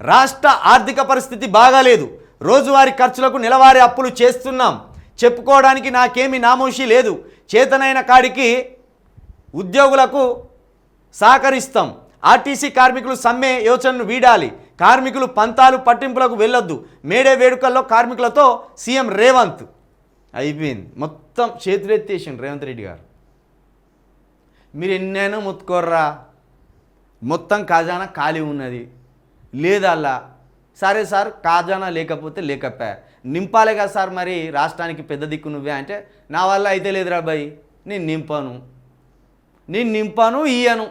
రాష్ట్ర ఆర్థిక పరిస్థితి బాగాలేదు. రోజువారీ ఖర్చులకు నెలవారీ అప్పులు చేస్తున్నాం. చెప్పుకోవడానికి నాకేమీ నామోషి లేదు. చేతనైన కాడికి ఉద్యోగులకు సహకరిస్తాం. ఆర్టీసీ కార్మికులు సమ్మె యోచనను వీడాలి. కార్మికులు పంతాలు పట్టింపులకు వెళ్ళొద్దు. మేడే వేడుకల్లో కార్మికులతో సీఎం రేవంత్. అయిపోయింది. మొత్తం చేతులెత్తేసిండు రేవంత్ రెడ్డి గారు. మీరు ఎన్నైనా ముత్తుకోర్రా. మొత్తం ఖజానా ఖాళీ ఉన్నది. లేదల్లా. సరే సార్ కాజానా లేకపోతే లేకపా నింపాలి కదా సార్ మరి రాష్ట్రానికి పెద్ద దిక్కు నువ్వే అంటే నా వల్ల అయితే లేదురా బాయ్ నేను నింపాను. నేను నింపాను ఇయ్యను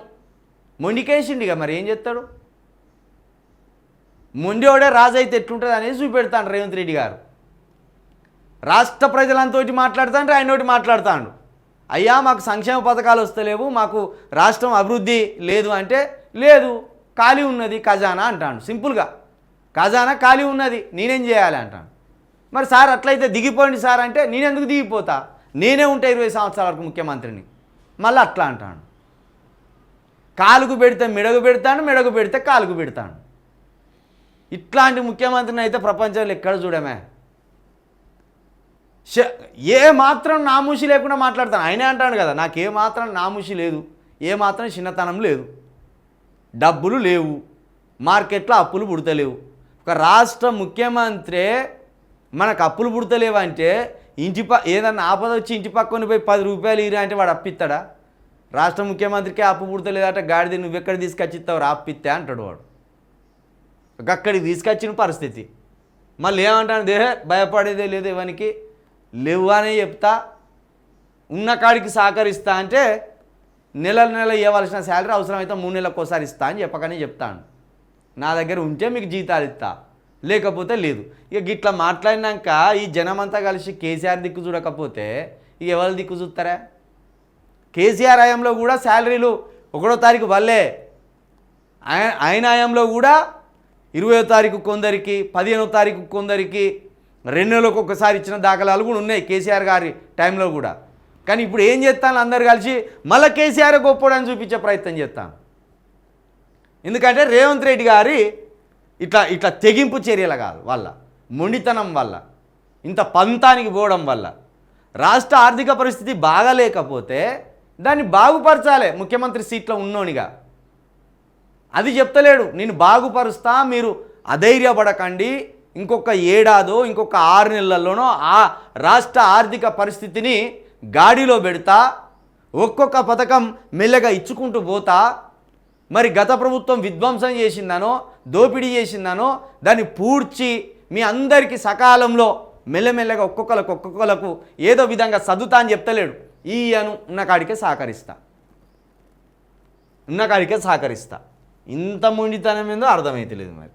మొండికేసిండి మరి ఏం చేస్తాడు? మొండివాడే రాజు అయితే ఎట్లుంటుంది అనేది చూపెడతాను రేవంత్ రెడ్డి గారు. రాష్ట్ర ప్రజలంతోటి మాట్లాడుతాంటే ఆయన ఒకటి మాట్లాడుతాడు. అయ్యా మాకు సంక్షేమ పథకాలు వస్తలేవు మాకు రాష్ట్రం అభివృద్ధి లేదు అంటే లేదు. ఖాళీ ఉన్నది ఖజానా అంటాడు. సింపుల్గా. ఖజానా ఖాళీ ఉన్నది నేనేం చేయాలి అంటాను మరి సార్ అట్లయితే దిగిపోండి సార్ అంటే నేనెందుకు దిగిపోతా? నేనే ఉంటా ఇరవై సంవత్సరాల వరకు ముఖ్యమంత్రిని. మళ్ళీ అట్లా అంటాను కాలుకు పెడితే మెడకు పెడతాను మెడకు పెడితే కాలుకు పెడతాను ఇట్లాంటి ముఖ్యమంత్రిని అయితే ప్రపంచంలో ఎక్కడ చూడమే? ఏ మాత్రం నామూషి లేకుండా మాట్లాడతాను ఆయనే అంటాడు కదా నాకు ఏ మాత్రం నామూషి లేదు ఏ మాత్రం చిన్నతనం లేదు. డబ్బులు లేవు. మార్కెట్లో అప్పులు పుడతలేవు. ఒక రాష్ట్ర ముఖ్యమంత్రి మనకు అప్పులు పుడతలేవు అంటే ఇంటి ప ఏదన్నా ఆపద వచ్చి ఇంటి పక్కన పోయి పది రూపాయలు ఇరా అంటే వాడు అప్పిస్తాడా రాష్ట్ర ముఖ్యమంత్రికి అప్పు పుడతలేదట గాడిది నువ్వెక్కడ తీసుకొచ్చిస్తావు ఇస్తావు అప్పిస్తే అంటాడు వాడు. అక్కడికి తీసుకొచ్చిన పరిస్థితి. మళ్ళీ ఏమంటాను దేహ భయపడేదే లేదు ఇవనికి లేవు అనే చెప్తా. ఉన్న కాడికి సహకరిస్తా అంటే నెల నెల ఇవ్వాల్సిన శాలరీ అవసరమైతే మూడు నెలలకు ఒకసారి ఇస్తా అని చెప్పకనే చెప్తాను. నా దగ్గర ఉంటే మీకు జీతాలు ఇస్తా. లేకపోతే లేదు. ఇక గిట్లా మాట్లాడినాక ఈ జనమంతా కలిసి కేసీఆర్ దిక్కు చూడకపోతే ఇక ఎవరి దిక్కు చూస్తారా? కేసీఆర్ హయాంలో కూడా శాలరీలు ఒకటో తారీఖు వల్లే. ఆయ- ఆయన హయాంలో కూడా ఇరవయో తారీఖు కొందరికి పదిహేనో తారీఖు కొందరికి రెండు నెలలకు ఒకసారి ఇచ్చిన దాఖలాలు కూడా ఉన్నాయి కేసీఆర్ గారి టైంలో కూడా. కానీ ఇప్పుడు ఏం చేస్తాను అందరు కలిసి? మళ్ళీ కేసీఆర్ గొప్పోడని చూపించే ప్రయత్నం చేస్తాను ఎందుకంటే రేవంత్ రెడ్డి గారి ఇట్లా ఇట్లా తెగింపు చర్యల కాదు వల్ల మొండితనం వల్ల ఇంత పంతానికి పోవడం వల్ల. రాష్ట్ర ఆర్థిక పరిస్థితి బాగాలేకపోతే దాన్ని బాగుపరచాలి ముఖ్యమంత్రి సీట్లో ఉన్నోనిగా. అది చెప్తలేడు నేను బాగుపరుస్తా మీరు అధైర్యపడకండి. ఇంకొక ఏడాదో ఇంకొక ఆరు నెలల్లోనో ఆ రాష్ట్ర ఆర్థిక పరిస్థితిని గాడిలో పెడతా ఒక్కొక్క పథకం మెల్లగా ఇచ్చుకుంటూ పోతా మరి గత ప్రభుత్వం విధ్వంసం చేసిందనో దోపిడీ చేసిందనో దాన్ని పూడ్చి మీ అందరికీ సకాలంలో మెల్లమెల్లగా ఒక్కొక్కలకు ఒక్కొక్కలకు ఏదో విధంగా సదుతా అని చెప్తలేడు. ఈ అను ఉన్నకాడికే సహకరిస్తా. ఉన్న కాడికే సహకరిస్తా. ఇంత మొండితనం ఏందో అర్థమైతలేదు మరి.